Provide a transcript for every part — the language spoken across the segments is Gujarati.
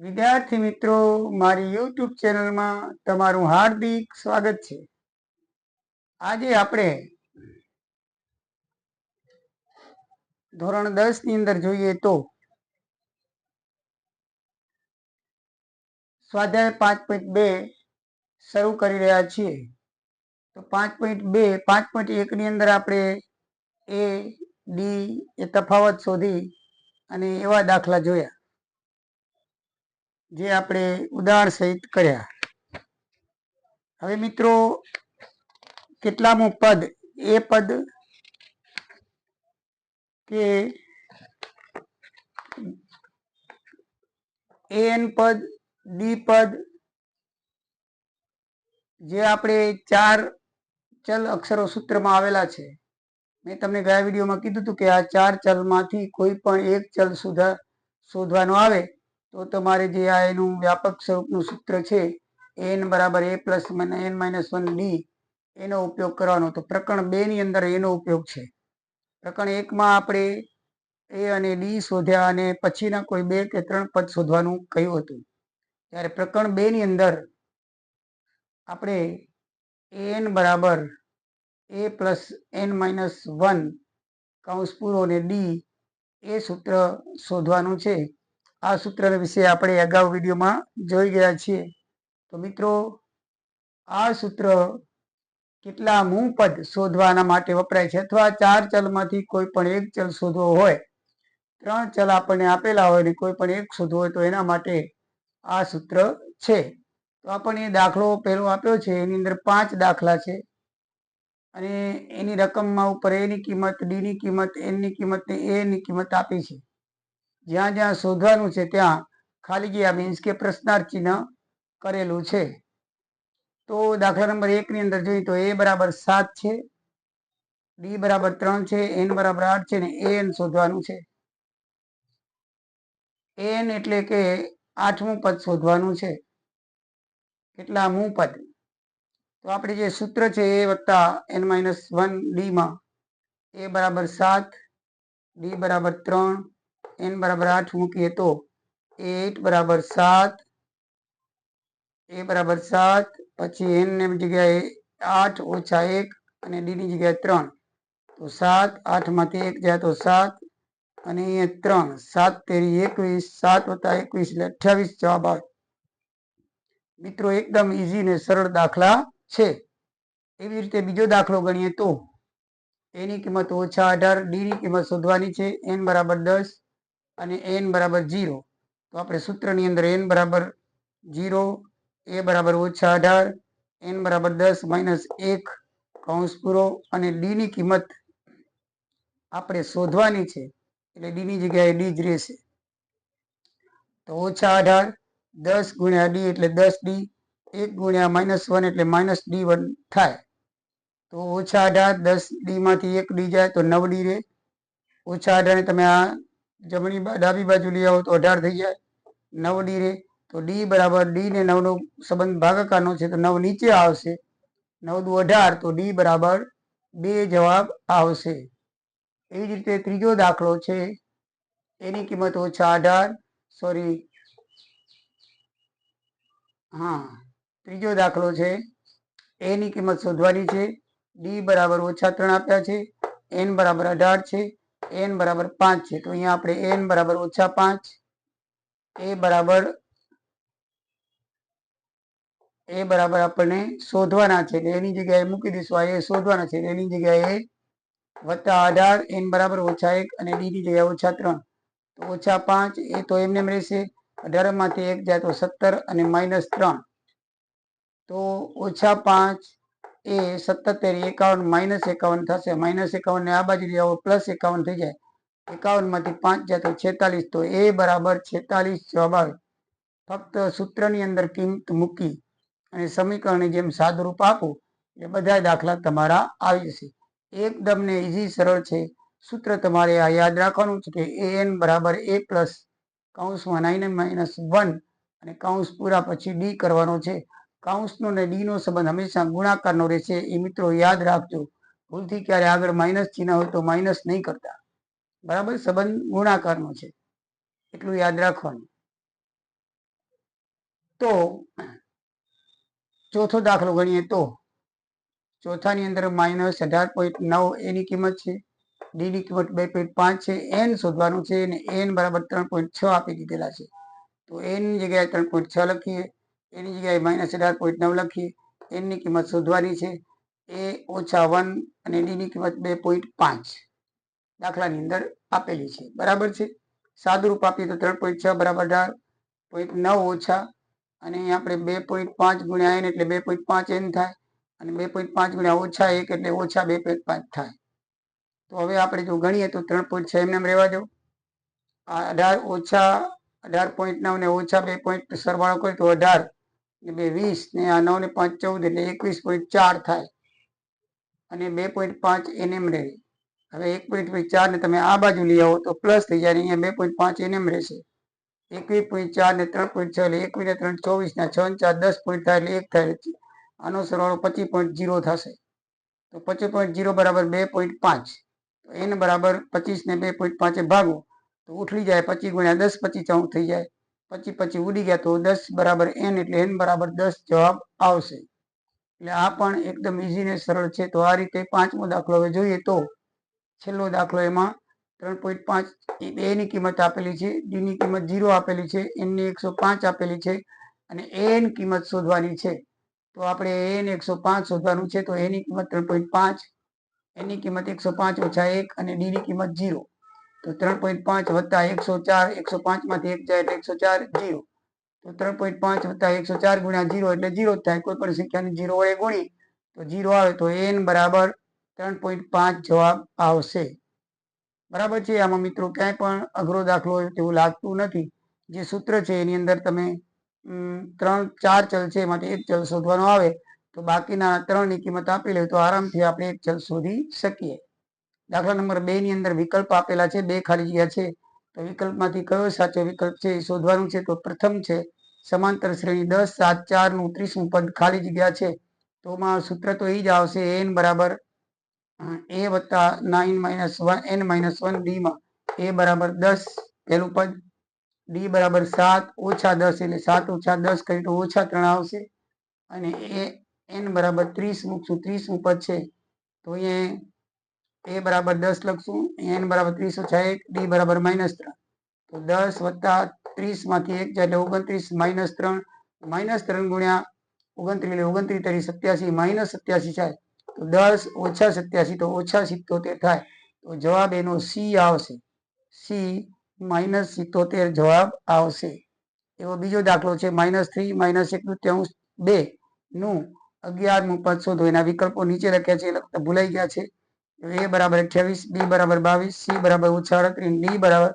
વિદ્યાર્થી મિત્રો, મારી યુટ્યુબ ચેનલમાં તમારું હાર્દિક સ્વાગત છે. આજે આપણે ધોરણ દસની અંદર જોઈએ તો સ્વાધ્યાય પાંચ પોઈન્ટ બે શરૂ કરી રહ્યા છીએ. તો પાંચ પોઈન્ટ બે, પાંચ પોઈન્ટ એક ની અંદર આપણે એ ડી એ તફાવત શોધી અને એવા દાખલા જોયા. જે આપણે ઉદાહરણ સહિત કર્યા. હવે મિત્રો, કેટલામું પદ? એ પદ કે એન પદ, ડી પદ, જે આપણે ચાર ચલ અક્ષરો સૂત્રમાં આવેલા છે. મેં તમને ગયા વિડીયોમાં કીધું હતું કે આ ચાર ચલમાંથી કોઈ પણ એક ચલ સુધા, શોધવાનો આવે. તો તમારે જે આ એનું વ્યાપક સ્વરૂપનું સૂત્ર છે, એન બરાબર A plus N minus one D, એનો ઉપયોગ કરવાનો. તો પ્રકરણ બે ની અંદર એનો ઉપયોગ છે. પ્રકરણ એકમાં આપણે એ અને ડી શોધ્યા અને પછીના કોઈ બે કે ત્રણ પદ શોધવાનું કહ્યું હતું. ત્યારે પ્રકરણ બે ની અંદર આપણે એન બરાબર A plus N minus one કૌંસ પૂરો અને ડી એ સૂત્ર શોધવાનું છે. આ સૂત્ર વિશે આપણે અગાઉ વિડીયોમાં જોઈ ગયા છીએ. તો મિત્રો, આ સૂત્ર કેટલા મૂળ પદ શોધવાના માટે વપરાય છે? અથવા ચાર ચલમાંથી કોઈ પણ એક ચલ શોધવો હોય, ત્રણ ચલ આપણને આપેલા હોય ને કોઈ પણ એક શોધવો હોય તો એના માટે આ સૂત્ર છે. તો આપણને દાખલો પહેલો આપ્યો છે, એની અંદર પાંચ દાખલા છે. અને એની રકમમાં ઉપર એની કિંમત ડીની કિંમત એનની કિંમત ને એની કિંમત આપી છે. જ્યાં જ્યાં શોધવાનું છે ત્યાં ખાલી ગયા મીન્સ કે પ્રશ્નાર્થ ચિહ્ન કરેલું છે. તો દાખલા નંબર એકની અંદર જોઈએ તો એ બરાબર સાત છે ડી બરાબર ત્રણ છે, એન બરાબર આઠ છે ને એન શોધવાનું છે. એન એટલે કે આઠમું પદ શોધવાનું છે. કેટલા મુ પદ? તો આપણે જે સૂત્ર છે એ વત્તા એન માઇનસ વન ડીમાં એ બરાબર સાત, ડી બરાબર ત્રણ એન બરાબર આઠ મૂકીએ તો એટ બરાબર સાત, એ બરાબર સાત, પછી એન ને જગ્યાએ આઠ ઓછા એક અને ડી ની જગ્યાએ ત્રણ. તો સાત આઠમાંથી એક જાય તો સાત અને અહીંયા ત્રણ. સાત તેરી એકવીસ, સાત વત્તા એકવીસ એટલે અઠ્યાવીસ જવાબ આવે. મિત્રો, એકદમ ઈઝી ને સરળ દાખલા છે. એવી રીતે બીજો દાખલો ગણીએ તો, એની કિંમત ઓછા અઢાર, ડી ની કિંમત શોધવાની છે. એન બરાબર દસ અને એન બરાબર જીરો તો આપણે સૂત્રની અંદર એન બરાબર જીરો એ બરાબર ઓછા અઢાર એન બરાબર દસ માઇનસ એક કૌંસ પૂરો અને ડી ની કિંમત આપણે શોધવાની છે. એટલે ડી ની જગ્યાએ ડી જ રહેશે. તો ઓછા અઢાર, દસ ગુણ્યા ડી એટલે દસ ડી એક ગુણ્યા માઇનસ વન એટલે માઇનસ ડી વન થાય. તો ઓછા અઢાર, દસ ડી માંથી એક ડી જાય તો નવ ડી રહે. ઓછા અઢારને તમે આ જમણી ડાબી બાજુ લઈ આવો તો અઢાર થઈ જાય. નવ ડી રે, તો ડી બરાબર ડી ને નવ નો સંબંધ ભાગાકારનો છે તો નવ નીચે આવશે. નવ દુ અઢાર, તો ડી બરાબર બે જવાબ આવશે. એવી જ રીતે ત્રીજો દાખલો છે. એની કિંમત ઓછા અઢાર, સોરી. હા, ત્રીજો દાખલો છે. એની કિંમત શોધવાની છે. ડી બરાબર ઓછા ત્રણ આપ્યા છે. એન બરાબર અઢાર છે. એન બરાબર પાંચ છે. તો અહીંયા આપણે એન બરાબર ઓછા પાંચ, એ બરાબર એ બરાબર આપણને શોધવાના છે. એની જગ્યાએ મૂકી દઈશું. આ એ શોધવાના છે. એની જગ્યાએ વત્તા અઢાર એન બરાબર ઓછા એક અને ડીની જગ્યાએ ઓછા ત્રણ. તો ઓછા પાંચ, એ તો એમને એમ રહેશે. અઢારમાંથી એક જાય તો સત્તર અને માઇનસ ત્રણ. તો ઓછા પાંચ એ સત્તોતેર એકાવન, માઇનસ એકાવન થશે. માઇનસ એકાવન ને આ બાજુ આવો પ્લસ એકાવન થઈ જાય. એકાવનમાંથી પાંચ જાય તો છેતાલીસ. તો એ બરાબર છેતાલીસ જવાબ આવે. ફક્ત સૂત્રની અંદર કિંમત મૂકી અને સમીકરણની જેમ સાદુરૂપ આપો, એ બધા દાખલા તમારા આવી જશે. એકદમ ને ઇઝી સરળ છે. સૂત્ર તમારે આ યાદ રાખવાનું છે કે એ એન બરાબર એ પ્લસ કૌંસમાં નાઇન માઇનસ વન અને કૌંસ પૂરા પછી ડી કરવાનો છે. કૌંસનો ને ડી નો સંબંધ હંમેશા ગુણાકારનો રહેશે. એ મિત્રો યાદ રાખજો. ભૂલથી ક્યારે આગળ માઇનસ ચિહ્ન હોય તો માઇનસ નહીં કરતા. બરાબર? સંબંધ ગુણાકારનો છે. એટલું યાદ રાખવાનું. તો ચોથો દાખલો ગણીએ તો ચોથાની અંદર માઇનસ અઢાર પોઈન્ટ નવ એની કિંમત છે. ડી ની કિંમત બે પોઈન્ટ પાંચ છે. એન શોધવાનું છે અને એન બરાબર ત્રણ પોઈન્ટ છ આપી દીધેલા છે. તો એન જગ્યાએ ત્રણ પોઈન્ટ છ લખીએ. એની જગ્યાએ માઇનસ અઢાર પોઈન્ટ નવ લખીએ. એનની કિંમત શોધવાની છે. એ ઓછા વન અને ડીની કિંમત બે પોઈન્ટ પાંચ. દાખલાની અંદર આપેલી છે. બરાબર છે? સાદુરૂપ આપીએ તો ત્રણ પોઈન્ટ છ બરાબર અઢાર. પોઈન્ટ નવ ઓછા અને અહીં આપણે બે પોઈન્ટ પાંચ ગુણ્યા એન એટલે બે પોઈન્ટ પાંચ એન થાય અને બે પોઈન્ટ પાંચ ગુણ્યા ઓછા એક એટલે ઓછા બે પોઈન્ટ પાંચ થાય. તો હવે આપણે જો ગણીએ તો ત્રણ પોઈન્ટ છ એમને એમ રહેવા દો. આ અઢાર ઓછા અઢાર પોઈન્ટ નવ ને ઓછા બે પોઈન્ટ સરવાળો કરીએ તો અઢાર બે વીસ ને આ નવ ને પાંચ ચૌદ એટલે એકવીસ પોઈન્ટ ચાર થાય. અને બે પોઈન્ટ પાંચ એનએમ રહે. હવે એક પોઈન્ટ ચાર ને તમે આ બાજુ લઈ આવો તો પ્લસ થઈ જાય અહીંયા બે પોઈન્ટ પાંચ એને એમ રહેશે. એકવીસ પોઈન્ટ ચાર ને ત્રણ પોઈન્ટ છ એટલે એકવીસ ને ત્રણ ચોવીસ ને છ ને ચાર દસ પોઈન્ટ થાય એટલે એક થાય. આનો સરવાળો પચીસ પોઈન્ટ જીરો થશે. તો પચીસ પોઈન્ટ જીરો બરાબર બે પોઈન્ટ પાંચ. તો એન બરાબર પચીસ ને બે પોઈન્ટ પાંચે ભાગો. તો ઉઠી જાય પચીસ ગુણ્યા દસ પચીસ ચૌદ થઈ જાય. પચીસ પછી ઉડી ગયા તો દસ બરાબર એન એટલે એન બરાબર દસ જવાબ આવશે. એટલે આ પણ એકદમ ઇઝી ને સરળ છે. તો આ રીતે પાંચમો દાખલો હવે જોઈએ તો છેલ્લો દાખલો એમાં ત્રણ પોઈન્ટ પાંચ એ ની કિંમત આપેલી છે. ડી ની કિંમત ઝીરો આપેલી છે. એનની એકસો પાંચ આપેલી છે. અને એન કિંમત શોધવાની છે. તો આપણે એન એકસો પાંચ શોધવાનું છે. તો એની કિંમત ત્રણ પોઈન્ટ પાંચ એની કિંમત એકસો પાંચ ઓછા એક અને ડી ની કિંમત જીરો તો ત્રણ પોઈન્ટ પાંચ વત્તા એકસો ચાર, એકસો પાંચમાંથી એક જાય એટલે એકસો ચાર, જીરો. તો ત્રણ પોઈન્ટ પાંચ વત્તા એકસો ચાર ગુણ્યા જીરો એટલે જીરો જ થાય. કોઈ પણ સંખ્યાને જીરો વડે ગુણી તો જીરો આવે તો એન બરાબર ત્રણ પોઈન્ટ પાંચ જવાબ આવશે. બરાબર છે આમાં મિત્રો? ક્યાંય પણ અઘરો દાખલો હોય તેવું લાગતું નથી. જે સૂત્ર છે એની અંદર તમે ત્રણ, ચાર ચલ છે એમાંથી એક ચલ શોધવાનો આવે. તો બાકીના ત્રણની કિંમત આપેલી હોય તો આરામથી આપણે એક ચલ શોધી શકીએ. દાખલા નંબર બે ની અંદર વિકલ્પ આપેલા છે, બે ખાલી જગ્યા છે. તો વિકલ્પમાંથી કયો સાચો વિકલ્પ છે એ શોધવાનું છે. તો પ્રથમ છે, સમાંતર શ્રેણી દસ, સાત, ચારનું ત્રીસમું પદ ખાલી જગ્યા છે. તો માં સૂત્ર તો એ જ આવશે, એન બરાબર એ વત્તા nine minus one, N minus one ડીમાં એ બરાબર દસ પહેલું પદ. ડી બરાબર સાત, ઓછા દસ એટલે સાત ઓછા દસ કરી તો ઓછા ત્રણ આવશે. અને એ, એન બરાબર ત્રીસ મૂકશું ત્રીસમું પદ છે. તો અહીંયા એ બરાબર દસ લખશું, એન બરાબર ત્રીસ ઓછા એક, ડી બરાબર માઇનસ ત્રણ. તો દસ વત્તા ત્રીસમાંથી એક જાય એટલે ઓગણત્રીસ માઇનસ ત્રણ. માઇનસ ત્રણ ગુણ્યા ઓગણત્રીસ એટલે ઓગણત્રીસ તરી સત્યાસી માઇનસ સત્યાસી થાય. તો દસ ઓછા સત્યાસી તો ઓછા સિત્તોતેર થાય. તો જવાબ એનો સી આવશે. સી માઇનસ સિત્તોતેર જવાબ આવશે. એવો બીજો દાખલો છે માઇનસ થ્રી માઇનસ એક તૃતીયાંશ બે નું અગિયારમું પદ શોધો. એના વિકલ્પો નીચે લખ્યા છે ભૂલાઈ ગયા છે. એ બરાબર અઠ્યાવીસ બી બરાબર બાવીસ સી બરાબર ઓછા અડત્રીસ ડી બરાબર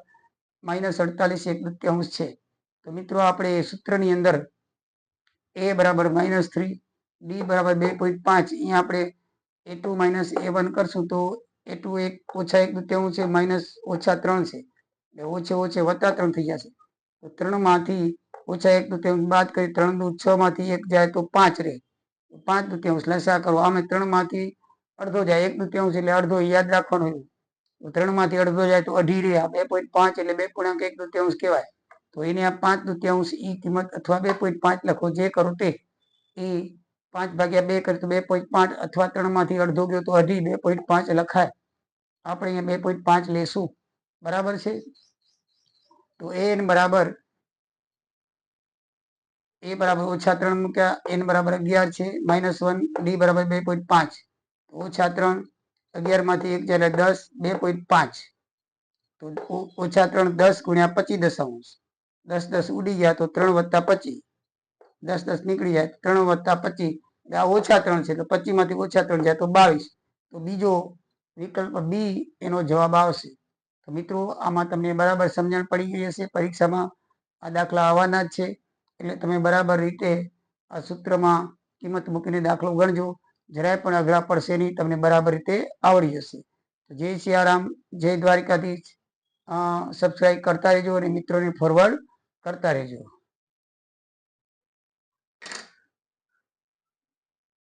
માઇનસ અડતાલીસ એક દૃત્યાંશ છે. તો મિત્રો આપણે સૂત્રની અંદર એ બરાબર માઇનસ થ્રી ડી બરાબર બે પોઈન્ટ પાંચ, અહીંયા આપણે A two minus A one કરશું તો એ ટુ એક ઓછા એક તૃતીયાંશ છે માઇનસ ઓછા ત્રણ છે. એટલે ઓછે ઓછે વત્તા ત્રણ થઈ જશે. તો ત્રણમાંથી ઓછા એક તૃતીયાંશ બાદ કરી ત્રણ દુ છ માંથી એક જાય તો પાંચ રહે. પાંચ તૃતીયાંશ લસા કરો. આમે ત્રણમાંથી માંથી અડધો જાય, એક તૃતીયાંશ એટલે અડધો યાદ રાખવાનું તો ત્રણમાંથી અડધો જાય તો અઢી રહે બે પોઈન્ટ પાંચ એટલે બે પૂર્ણાંક એક તૃતીયાંશ કહેવાય. તો એને આ પાંચ તૃતીયાંશ ઈ કિંમત અથવા બે પોઈન્ટ પાંચ લખો, જે કરો તે. એ પાંચ ભાગ્યા બે કરે તો બે પોઈન્ટ પાંચ અથવા ત્રણમાંથી અડધો ગયો તો અઢી, બે પોઈન્ટ પાંચ લખાય. આપણે અહીંયા બે પોઈન્ટ પાંચ લેશું. બરાબર છે? તો એન બરાબર, એ બરાબર ઓછા ત્રણ મૂક્યા, એન બરાબર અગિયાર છે, માઇનસ વન, ડી બરાબર બે પોઈન્ટ પાંચ. ઓછા ત્રણ, અગિયારમાંથી એક જ્યારે દસ, બે પોઈન્ટ પાંચ. તો ઓછા ત્રણ દસ ગુણ્યા પચીસ દશાંશ. દસ દસ ઉડી ગયા તો ત્રણ વત્તા પચીસ. દસ દસ નીકળી જાય ત્રણ વત્તા પચીસ. આ ઓછા ત્રણ છે તો પચીસમાંથી ઓછા ત્રણ જાય તો બાવીસ. તો બીજો વિકલ્પ બી એનો જવાબ આવશે. તો મિત્રો, આમાં તમને બરાબર સમજણ પડી ગઈ હશે. પરીક્ષામાં આ દાખલા આવવાના જ છે. એટલે તમે બરાબર રીતે આ સૂત્રમાં કિંમત મૂકીને દાખલો ગણજો. જરાય પણ અઘરા પડશે નહીં, તમને બરાબર રીતે આવડી જશે. જય સિયારામ જય દ્વારિકાધીશ. સબસ્ક્રાઈબ કરતા રહેજો અને મિત્રોને ફોરવર્ડ કરતા રહેજો.